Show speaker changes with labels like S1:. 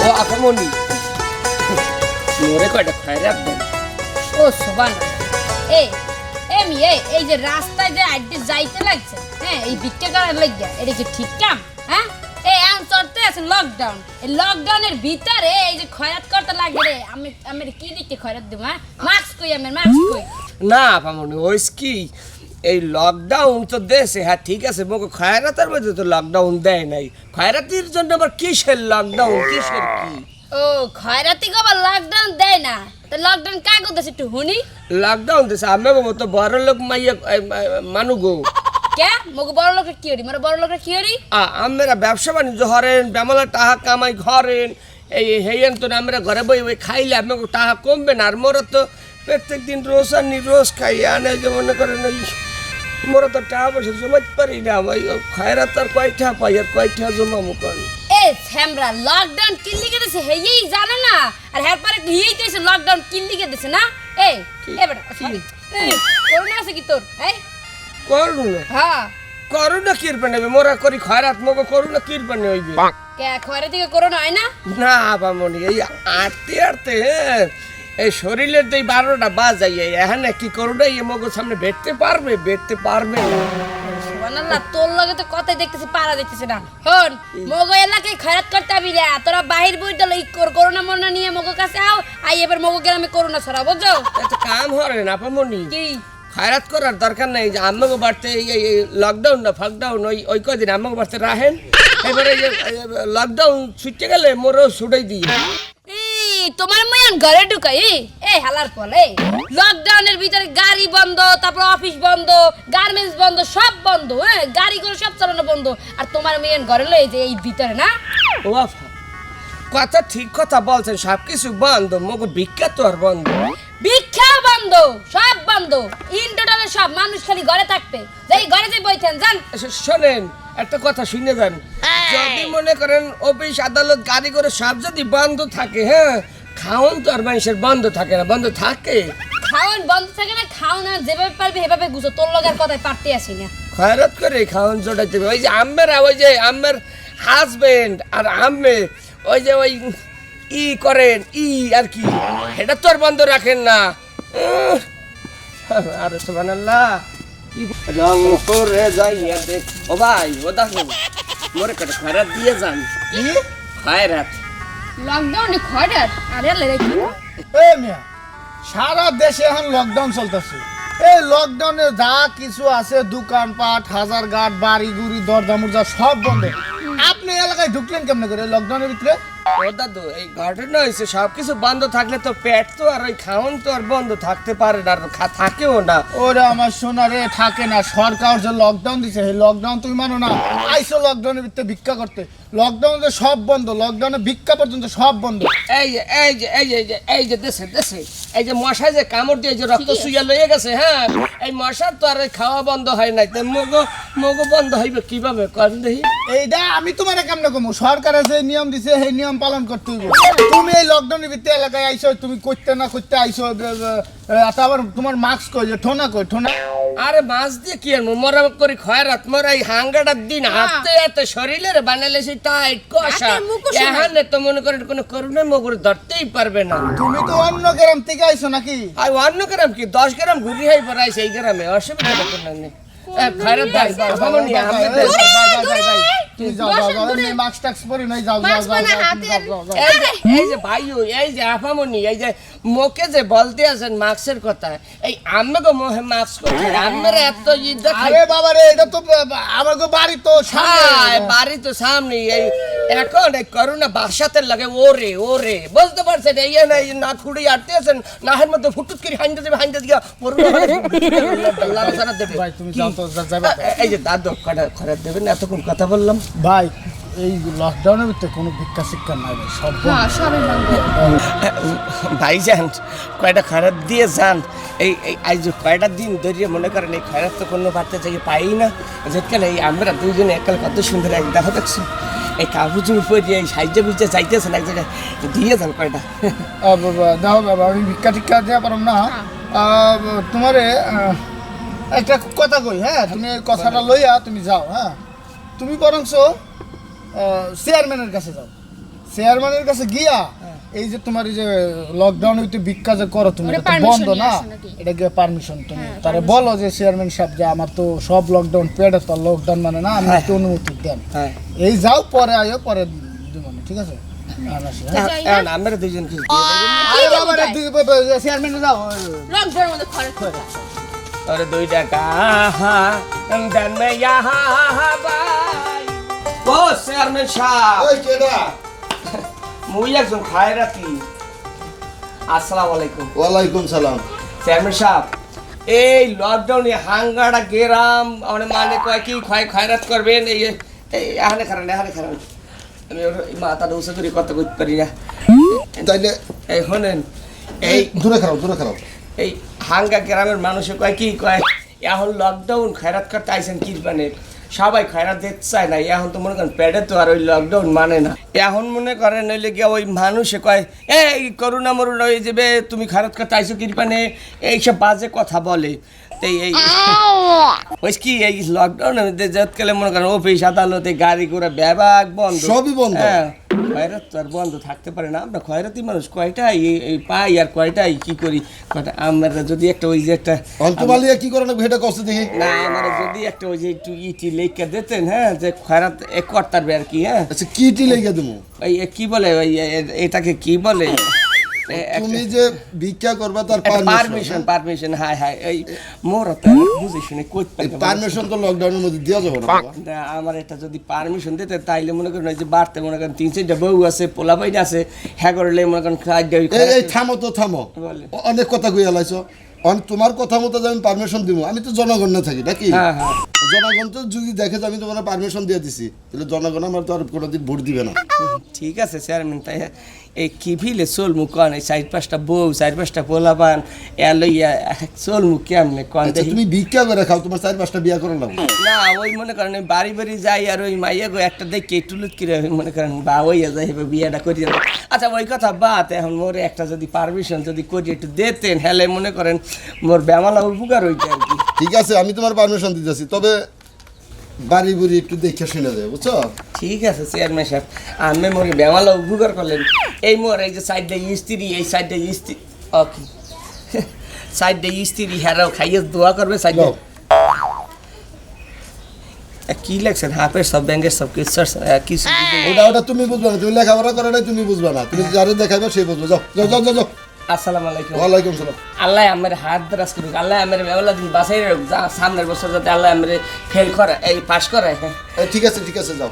S1: ও আপামনি মোরে কয়টা খয়রাত দেন
S2: ও সোবান এই এমি এই এই যে রাস্তায় যে আড্ডি যাইতে লাগছে হ্যাঁ এই ভিক্ষা করার লাগিয়া এটা কি ঠিক কাম? হ্যাঁ? এই এখন চলতে আছে লকডাউন এই লকডাউনের ভিতরে এই যে খয়রাত করতে লাগে রে আমি আমি কি দিকে খয়রাত দেবো হ্যাঁ? মাস্ক কই আমার মাস্ক কই?
S1: না আপামনি ওইস কি এই লকডাউন তো দেশে হ্যাঁ ঠিক আছে মোকে খয়রাতের মধ্যে তো লকডাউন দেয় নাই। খয়রাতির জন্য আবার কিসের লকডাউন কিসের কি?
S2: ও খয়রাতি গো আবার লকডাউন দেয় না? তো লকডাউন কাগজ দেছে একটু শুনি।
S1: লকডাউন দেশে আমি মতো বড় লোক মাইয়া মানু গো।
S2: কে? মগো বড় লোকের কি হরি? মানে বড় লোকের কি হরি?
S1: আমরা ব্যবসা বাণিজ্য হরেন বেমলা টাকা কামাই ঘরেন এই হেয়েন তো আমরা ঘরে বই বই খাইলে আপনাকে টাকা কমবে না আর মোরা তো প্রত্যেক দিন রোজ আনি রোজ খাই আনে যে মনে করেন ওই মোরা তো টাকা পয়সা জমাতে পারি না ওই খায়রাত আর কয়টা পাই আর কয়টা জমামো করি
S2: এ স্যামরা লকডাউন কি লিখে দিছে? হেই জানো না। আর হ্যার পরে হিই দিছে লকডাউন কি লিখে দিছে না? এই এ বেটা করোনা আছে কি তোর? এই?
S1: করু না
S2: হ্যাঁ
S1: করু না কিরপে নেবে মোরা করি খয়রাত মগো করু না কিরপে নে হইবে
S2: কে খয়রা থেকে করোনা হয় না?
S1: না বামনি এই আটতে আটতে হ্যাঁ। এই শরীরের তো এই বারোটা বাজাই এখানে কি করুন এই মগো সামনে বেটতে পারবে? বেটতে পারবে না।
S2: সুবহানাল্লাহ তোর লগে তো কথাই দেখতেছি পারা দেখতেছি না। হন মগো এলাকায় খয়রাত করতে আবি রে তোরা বাহির বই দল এই কর- করোনা মরনা নিয়ে মগো কাছে আও আই এবার মগো গ্রামে করোনা ছড়া বুঝছ?
S1: একটা কাম হরে না পামনি
S2: কি?
S1: খায়রাত করার দরকার নাই যে আমাকে বাড়তে এই লকডাউন না ফাকডাউন ওই ওই কদিন আমাকে বাড়তে রাখেন। এবারে লকডাউন ছুটে গেলে মোরও ছুটাই দিই।
S2: এই তোমার ময়ান ঘরে ঢুকাই? এই হালার ফল লকডাউনের ভিতরে গাড়ি বন্ধ তারপর অফিস বন্ধ গার্মেন্টস বন্ধ সব বন্ধ হ্যাঁ? গাড়ি করে সব চালানো বন্ধ। আর তোমার মেয়ের ঘরে লই যে এই ভিতরে না?
S1: ও কথা ঠিক কথা বলছেন সব কিছু বন্ধ মগো বিখ্যাত আর বন্ধ।
S2: ভিক্ষা বন্ধ সব বন্ধ। ইন টোটালে সব মানুষ খালি ঘরে থাকবে। যেই ঘরে যে বইতেন জান
S1: আচ্ছা, শোনেন একটা কথা শুনে যান। যদি মনে করেন অফিস আদালত গাড়ি করে সব যদি বন্ধ থাকে হ্যাঁ খাওন তো আর মানুষের বন্ধ থাকে না বন্ধ থাকে।
S2: খাওয়ান বন্ধ থাকে না খাওয়ান আর যেভাবে পারবে সেভাবে গুছো। তোর লগার কথায় পারতে আসি না।
S1: খয়রাত করে খাওন জোটাইতে হবে। ওই যে আম্মেরা ওই যে আম্মের হাজবেন্ড আর আম্মে ওই যে ওই ই করেন ই আর কি। এটা তো আর বন্ধ রাখেন না। আরে সুবহানাল্লাহ। কি রং করে যাইয়া দেখ। ও ভাই ও দেখো মোরে কটা খয়রাত দিয়ে যান। খয়রাত?
S2: লকডাউনে খয়রাত আরে লে কি?
S3: এই মিয়া সারা দেশে এখন লকডাউন চলতেছে। এই লকডাউনে যা কিছু আছে দোকান পাট হাজার গাট বাড়ি গুড়ি দরজা মুরজা সব বন্ধ। আপনি এলাকায় ঢুকলেন কেমনে করে লকডাউনের ভিতরে?
S1: ও দাদু এই ঘটনা হয়েছে সবকিছু বন্ধ থাকলে তো পেট তো আর ওই খাওন তো আর বন্ধ থাকতে পারে না আর খা- থাকেও না।
S3: ওরে আমার সোনা রে থাকে না সরকার যে লকডাউন দিছে সেই লকডাউন তুমি মানো না। আইসো লকডাউনের ভিতরে ভিক্ষা করতে। লকডাউনে সব বন্ধ লকডাউনে ভিক্ষা পর্যন্ত সব বন্ধ।
S1: এই যে এই যে এই যে এই যে এই যে দেশে দেশে এই যে মশায় যে কামড় দিয়ে যে রক্ত শুয়ে লয়ে গেছে হ্যাঁ? এই মশার তো আর ওই খাওয়া বন্ধ হয় নাই তো মগো মগো বন্ধ হইবে কীভাবে? করেন দেখি।
S3: এইটা আমি তোমার কেমনে কমু? সরকারের যে নিয়ম দিছে সেই নিয়ম পালন করতে হইব। তুমি এই লকডাউনের ভিতরে এলাকায় আইছো তুমি করতে না করতে এ, এ, তারপর তোমার মাস্ক কই? যে ঠোনা কই? ঠোনা?
S1: আরে মাছ দিয়ে কি আর মরা করে খয়রাত মরা এই হাঙ্গাটার দিন হাতে হাতে শরীরের বানালে সেই টাইট কষা। এখানে তো মনে করেন কোনো করুণা মগুর ধরতেই পারবে না।
S3: তুমি তো অন্য গ্রাম থেকে আইছো নাকি?
S1: আর অন্য গ্রাম কি? দশ গ্রাম ঘুরি হাই পড়াইছে এই গ্রামে অসুবিধা তো কোনো নেই। এ, খয়রাত দাই ভাবনি আমি তো-
S3: তুমি যাও যাও যাও মাস্ক টাক্স পরে নাই যাও যাও যাও যাও, তুমি যাও, যাও, যাও।
S1: এই যে এই এই যে আফামনি এই যে মোকে যে বলতে আছেন মাস্কের কথা এই আমাকে মোহে মাস্ক করতে আমরা এত ই
S3: আরে বাবা রে এটা তো আমাকে বাড়ি তো সামনে।
S1: বাড়ি তো সামনে এই এখন এই করোনা বাসাতে লাগে ওরে ওরে বলতে পারছেন? এই না এই না খুঁড়ি আটতে আছেন নাহের মধ্যে ফুটুত করে হাইন্দে দেবে হাইন্দে দিয়া দেবে।
S3: ভাই তুমি যাও তো যাবে
S1: এই যে দাদু কটা খরার দেবেন এতক্ষণ কথা বললাম।
S3: ভাই এই লকডাউনের ভিতরে কোনো ভিক্ষা শিক্ষা নাই ভাই সব।
S2: হ্যাঁ
S1: ভাইজান কয়টা খরার দিয়ে যান। এই এই আজ কয়টা দিন ধরিয়ে মনে করেন এই খরার তো কোনো বার্তা থেকে পাই না। যেখানে এই আমরা দুইজনে একাল কত সুন্দর এক দেখো দেখছ এই কাপড় চুপড় পরে এই সাহায্য বুঝতে চাইতেছেন এক জায়গায় দিয়ে যান কয়টা।
S3: বাবা, দেখো বাবা আমি ভিক্ষা টিক্ষা দেওয়া পারম না। আহ, তোমারে একটা কথা কই হ্যাঁ? তুমি কথাটা লইয়া তুমি যাও হ্যাঁ? তুমি বরংস চেয়ারম্যানের কাছে যাও। চেয়ারম্যানের কাছে গিয়া এই যে তোমার এই যে লকডাউন হইতে ভিক্ষা যে করো তুমি বন্ধ না? এটা গিয়ে পারমিশন তুমি। তারে বলো যে চেয়ারম্যান সাহেব যে আমার তো সব লকডাউন পেটে তো লকডাউন মানে না আমি একটু অনুমতি দেন।
S1: হ্যাঁ।
S3: এই যাও পরে আয়ো পরে দিব ঠিক আছে? আর আসি, হ্যাঁ?
S2: যাই
S1: আমরা দুজন?
S3: আরে চেয়ারম্যানে যাও।
S2: করতে
S1: और দুই টাকা দেন মে বাই ও চেয়ারম্যান সাহেব।
S4: ওই কেডা
S1: মুই একজন খায়রাতি। আসসালামু আলাইকুম।
S4: ওয়ালাইকুম সালাম।
S1: চেয়ারম্যান সাহেব এই লকডাউনে হাঙ্গাড়া গেরাম মানে মানে কয় কি ক্ষয় খয়রাত করবেন? এই এখানে খারান এখানে খারান। আমি ওর মাথাটা উঁচু করে কথা বলতে পারি না।
S4: তাইলে
S1: এই শোনেন এই
S4: দূরে খারাপ দূরে খারাপ।
S1: এই হাঙ্গা গ্রামের মানুষে কয় কি কয় এখন লকডাউন খয়রাত করতে আইসেন কি মানে সবাই খায়রা দেখতে চায় না এখন তো মনে করেন প্যাডে তো আর ওই লকডাউন মানে না। এখন মনে করেন নইলে গিয়ে ওই মানুষে কয় এই করুণা মরুণা হয়ে যাবে তুমি খারাপ কথা আইসো কি মানে এইসব বাজে কথা বলে। এই এই ওই কি এই লকডাউনের মধ্যে যতকালে মনে করেন অফিস আদালতে গাড়ি ঘোড়া ব্যাবাক বন্ধ।
S4: সবই বন্ধ।
S1: হ্যাঁ। খয়রাত তো আর বন্ধ থাকতে পারে না। আমরা খয়রাতি মানুষ কয়টাই এই- পাই আর কয়টাই কি করি? কয়টা আমরা যদি একটা ওই যে একটা
S4: অন্তমালিয়া কি করে না এটা কষ্ট দেখি।
S1: না আমরা যদি একটা ওই যে একটু ইটি লেখা দিতেন হ্যাঁ যে খয়রাত এক করতার আর কি হ্যাঁ।
S4: আচ্ছা কি ইটি লেখা দেবো?
S1: ওই এ কি বলে ওই এটাকে কি বলে?
S4: তুমি যে ভিক্ষা করবা তার
S1: পারমিশন
S4: পারমিশন
S1: হাই হাই এই মোর তো বুঝে শুনে করতে
S4: পারমিশন তো লকডাউনের মধ্যে দেওয়া যাবে না
S1: আমার এটা যদি পারমিশন দিতে তাইলে মনে করেন যে বাড়তে মনে করেন তিন চারটা বউ আছে পোলা বাইন আছে হ্যাঁ করলে মনে করেন খাদ্য
S4: এই এই থামো তো থামো। অনেক কথা কইয়া লাইছো। অন- তোমার কথা মতো আমি পারমিশন দিব আমি তো জনগণ না থাকি নাকি?
S1: হ্যাঁ হ্যাঁ।
S4: জনগণ তো যদি দেখে যে আমি তোমার পারমিশন দিয়ে দিছি তাহলে জনগণ আমার তো আর কোনোদিন ভোট দিবে না।
S1: ঠিক আছে চেয়ারম্যান তাই এই কি ভিলে চলমু কন এই চার পাঁচটা বউ চার পাঁচটা পোলাপান এ লইয়া চলমু কেমনে কন
S4: আচ্ছা তুমি ভিক্ষা করে খাও তোমার চার পাঁচটা বিয়া করে লাগবে।
S1: না ওই মনে করেন বাড়ি বাড়ি যাই আর ওই মাইয়া গো একটা দেখে টুলুত করে মনে করেন বা ওইয়া যাই বিয়েটা করিয়ে আচ্ছা ওই কথা বাদ এখন মোর একটা যদি পারমিশন যদি করি একটু দিতেন হেলে মনে করেন মোর ব্যামালা উপকার হইতে আর কি।
S4: ঠিক আছে আমি তোমার পারমিশন দিতেছি তবে বাড়ি বুড়ি একটু দেখে শুনে দেবে বুঝছ?
S1: ঠিক আছে চেয়ারম্যান সাহেব আমি মোরে ব্যামালা উপকার করলেন। এই মোর এই যে সাইডটা স্ত্রী এই সাইডটা স্ত্রী ওকে সাইডটা স্ত্রী হেরাও খাইয়ে দোয়া করবে সাইডে। কি লাগছেন হাফের সব ব্যাংকের সব কিছু কিছু
S4: ওটা ওটা তুমি বুঝবে না। তুমি লেখাপড়া করে নাই তুমি বুঝবে না। তুমি যারে দেখাবে সে বুঝবে। যাও যাও যাও যাও, যাও।
S1: আসসালামু আলাইকুম।
S4: ওয়ালাইকুম সালাম।
S1: আল্লাহ আমার হাত দ্রাস করুক। আল্লাহ আমার বেলা দিন বাসাই রাখুক। যা সামনের বছর যাতে আল্লাহ আমার ফেল করে এই পাস করে।
S4: ঠিক আছে ঠিক আছে যাও।